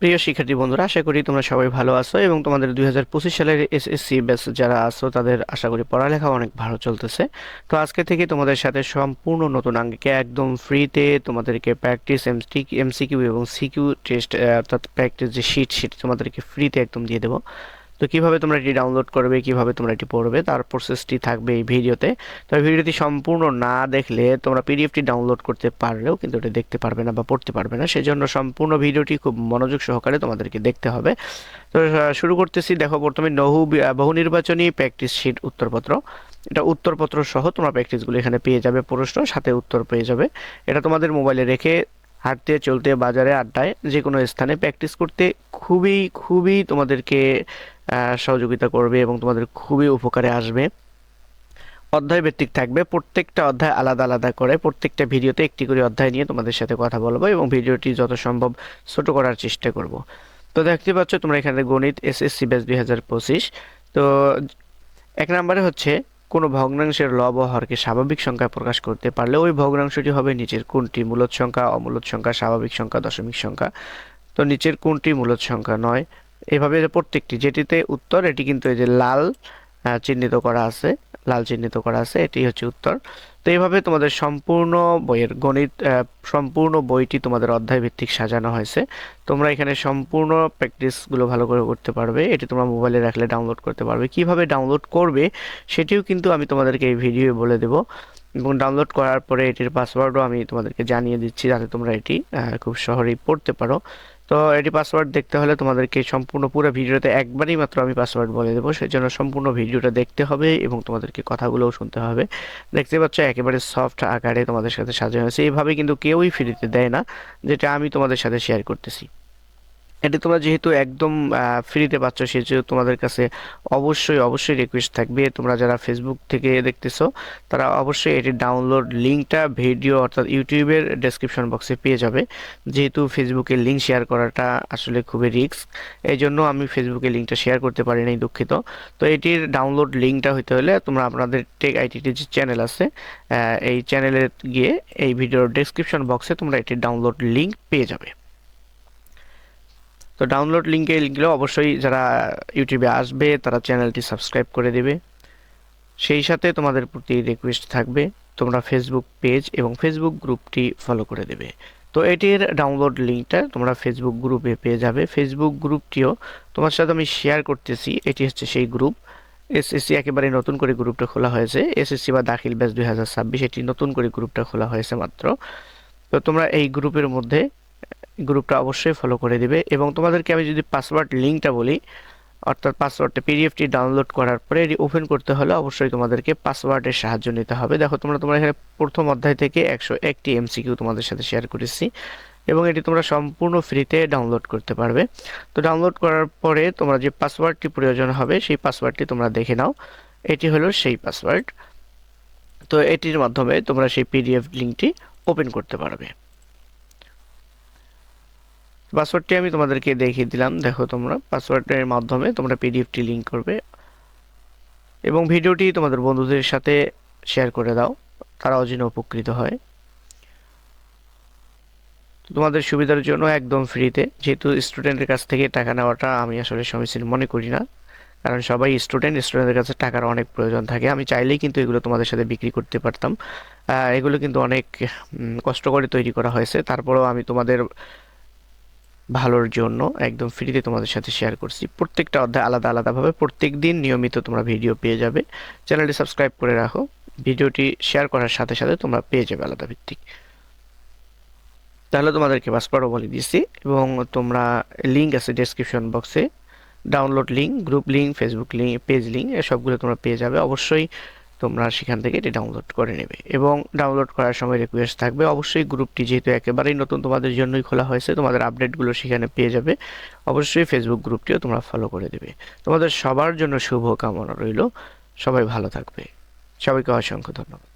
প্রিয় শিক্ষার্থী বন্ধুরা, আশা করি তোমরা সবাই ভালো আছো এবং তোমাদের দুই হাজার পঁচিশ সালের এসএসসি ব্যাস যারা আছো, তাদের আশা করি পড়ালেখা অনেক ভালো চলতেছে। তো আজকে থেকে তোমাদের সাথে সম্পূর্ণ নতুন আঙ্গিকে একদম ফ্রিতে তোমাদেরকে প্র্যাকটিস এমসি এমসিকিউ এবং সিকিউ টেস্ট অর্থাৎ প্র্যাকটিস যে শিট সেটি তোমাদেরকে ফ্রিতে একদম দিয়ে দেবো। তো কীভাবে তোমরা এটি ডাউনলোড করবে, কীভাবে তোমরা এটি পড়বে, তার প্রসেসটি থাকবে এই ভিডিওতে তো ভিডিওটি সম্পূর্ণ না দেখলে তোমরা পিডিএফটি ডাউনলোড করতে পারলেও কিন্তু এটা দেখতে পারবে না বা পড়তে পারবে না। সেজন্য সম্পূর্ণ ভিডিওটি খুব মনোযোগ সহকারে তোমাদেরকে দেখতে হবে। তো শুরু করতেছি। দেখো প্রথমে নহু বহু নির্বাচনী প্র্যাকটিস শিট উত্তরপত্র। এটা উত্তরপত্র সহ তোমরা প্র্যাকটিসগুলো এখানে পেয়ে যাবে প্রশ্ন, সাথে উত্তর পেয়ে যাবে। এটা তোমাদের মোবাইলে রেখে হাঁটতে, চলতে, বাজারে, আড্ডায় যে কোনো স্থানে প্র্যাকটিস করতে খুবই খুবই তোমাদেরকে সহযোগিতা করবে এবং তোমাদের খুবই উপকারে আসবে। অধ্যায় ভিত্তিক থাকবে। প্রত্যেকটা অধ্যায় আলাদা আলাদা করে। প্রত্যেকটা ভিডিওতে একটি করে অধ্যায় নিয়ে তোমাদের সাথে কথা বলব এবং ভিডিওটি যত সম্ভব ছোট করার চেষ্টা করব। তো দেখতে পাচ্ছ তোমরা এখানে গণিত এসএসসি ব্যাচ দুই হাজার পঁচিশ। তো এক নম্বরে হচ্ছে, কোনো ভগ্নাংশের লব ও হরকে স্বাভাবিক সংখ্যা প্রকাশ করতে পারলে ওই ভগ্নাংশটি হবে নিচের কোনটি? মূলত সংখ্যা, অমূলত সংখ্যা, স্বাভাবিক সংখ্যা, দশমিক সংখ্যা। তো নিচের কোনটি মূলত সংখ্যা নয়? এভাবে প্রত্যেকটি, যেটিতে উত্তর, এটি কিন্তু এই যে লাল চিহ্নিত করা আছে, লাল চিহ্নিত করা আছে, এটি হচ্ছে উত্তর। তো এইভাবে তোমাদের সম্পূর্ণ বইয়ের গণিত সম্পূর্ণ বইটি তোমাদের অধ্যায় ভিত্তিক সাজানো হয়েছে। তোমরা এখানে সম্পূর্ণ প্র্যাকটিসগুলো ভালো করে করতে পারবে। এটি তোমরা মোবাইলে রাখলে ডাউনলোড করতে পারবে। কীভাবে ডাউনলোড করবে, সেটিও কিন্তু আমি তোমাদেরকে এই ভিডিও বলে দেব। এবং ডাউনলোড করার পরে এটির পাসওয়ার্ডও আমি তোমাদেরকে জানিয়ে দিচ্ছি, যাতে তোমরা এটি খুব সহজেই পড়তে পারো। তো এটি পাসওয়ার্ড দেখতে হলে তোমাদেরকে সম্পূর্ণ পুরো ভিডিওতে একবারই মাত্র আমি পাসওয়ার্ড বলে দেবো। সেই জন্য সম্পূর্ণ ভিডিওটা দেখতে হবে এবং তোমাদেরকে কথাগুলোও শুনতে হবে। দেখতে পাচ্ছ, একেবারে সফট আকারে তোমাদের সাথে সাজানো হয়েছে। এইভাবে কিন্তু কেউই ফ্রিতে দেয় না, যেটা আমি তোমাদের সাথে শেয়ার করতেছি। এটি তোমরা যেহেতু একদম ফ্রিতে পাচ্ছ সেহেতু তোমাদের কাছে অবশ্যই অবশ্যই রিকোয়েস্ট থাকবে। তোমরা যারা ফেসবুক থেকে দেখতেছো, তারা অবশ্যই এটির ডাউনলোড লিঙ্কটা ভিডিও অর্থাৎ ইউটিউবের ডেসক্রিপশন বক্সে পেয়ে যাবে। যেহেতু ফেসবুকে লিঙ্ক শেয়ার করাটা আসলে খুবই রিস্ক এই জন্য আমি ফেসবুকে লিঙ্কটা শেয়ার করতে পারি নাই, দুঃখিত। তো এটির ডাউনলোড লিঙ্কটা হতে হলে তোমরা আপনাদের টেক আইটিটির যে চ্যানেল আছে এই চ্যানেলে গিয়ে এই ভিডিওর ডেসক্রিপশন বক্সে তোমরা এটির ডাউনলোড লিঙ্ক পেয়ে যাবে। তো ডাউনলোড লিঙ্কে গেলে অবশ্যই যারা ইউটিউবে আসবে, তারা চ্যানেলটি সাবস্ক্রাইব করে দেবে। সেই সাথে তোমাদের প্রতি রিকোয়েস্ট থাকবে, তোমরা ফেসবুক পেজ এবং ফেসবুক গ্রুপটি ফলো করে দেবে। তো এটির ডাউনলোড লিঙ্কটা তোমরা ফেসবুক গ্রুপে পেয়ে যাবে। ফেসবুক গ্রুপটিও তোমার সাথে আমি শেয়ার করতেছি। এটি হচ্ছে সেই গ্রুপ এসএসসি একেবারে নতুন করে গ্রুপটা খোলা হয়েছে। এসএসসি বা দাখিল ব্যাচ দুই হাজার ছাব্বিশ, এটি নতুন করে গ্রুপটা খোলা হয়েছে মাত্র। তো তোমরা এই গ্রুপের মধ্যে গ্রুপটা অবশ্যই ফলো করে দিবে। এবং তোমাদেরকে আমি যদি পাসওয়ার্ড লিঙ্কটা বলি, অর্থাৎ পাসওয়ার্ডটা পিডিএফটি ডাউনলোড করার পরে এটি ওপেন করতে হলে অবশ্যই তোমাদেরকে পাসওয়ার্ডের সাহায্য নিতে হবে। দেখো, তোমরা তোমরা এখানে প্রথম অধ্যায় থেকে একশো একটি এমসিকিউ তোমাদের সাথে শেয়ার করেছি। এবং এটি তোমরা সম্পূর্ণ ফ্রিতে ডাউনলোড করতে পারবে। তো ডাউনলোড করার পরে তোমরা যে পাসওয়ার্ডটি প্রয়োজন হবে, সেই পাসওয়ার্ডটি তোমরা দেখে নাও। এটি হলো সেই পাসওয়ার্ড তো এটির মাধ্যমে তোমরা সেই পিডিএফ লিঙ্কটি ওপেন করতে পারবে। পাসওয়ার্ডটি আমি তোমাদেরকে দেখিয়ে দিলাম। দেখো তোমরা পাসওয়ার্ডের মাধ্যমে তোমরা পিডিএফটি লিঙ্ক করবে এবং ভিডিওটি তোমাদের বন্ধুদের সাথে শেয়ার করে দাও, তারাও যেন উপকৃত হয়। তোমাদের সুবিধার জন্য একদম ফ্রিতে যেহেতু স্টুডেন্টের কাছ থেকে টাকা নেওয়াটা আমি আসলে সমীচীন মনে করি না, কারণ সবাই স্টুডেন্ট স্টুডেন্টের কাছে টাকার অনেক প্রয়োজন থাকে। আমি চাইলেই কিন্তু এগুলো তোমাদের সাথে বিক্রি করতে পারতাম। এগুলো কিন্তু অনেক কষ্ট করে তৈরি করা হয়েছে। তারপরেও আমি তোমাদের ভালোর জন্য একদম ফ্রিতে তোমাদের সাথে শেয়ার করছি। প্রত্যেকটা অধ্যায় আলাদা আলাদাভাবে প্রত্যেক দিন নিয়মিত তোমরা ভিডিও পেয়ে যাবে। চ্যানেলটি সাবস্ক্রাইব করে রাখো। ভিডিওটি শেয়ার করার সাথে সাথে তোমরা পেয়ে যাবে আলাদা ভিত্তিক। তাহলে তোমাদেরকে পাসওয়ার্ডও বলে দিচ্ছি এবং তোমরা লিঙ্ক আছে ডেসক্রিপশন বক্সে download link group link Facebook link page link সবগুলো তোমরা পেয়ে যাবে। অবশ্যই তোমরা সেখান থেকে এটি ডাউনলোড করে নেবে। এবং ডাউনলোড করার সময় রিকোয়েস্ট থাকবে। অবশ্যই গ্রুপটি যেহেতু একেবারেই নতুন তোমাদের জন্যই খোলা হয়েছে, তোমাদের আপডেটগুলো সেখানে পেয়ে যাবে। অবশ্যই ফেসবুক গ্রুপটিও তোমরা ফলো করে দেবে। তোমাদের সবার জন্য শুভ কামনা রইল। সবাই ভালো থাকবে। সবাইকে অসংখ্য ধন্যবাদ।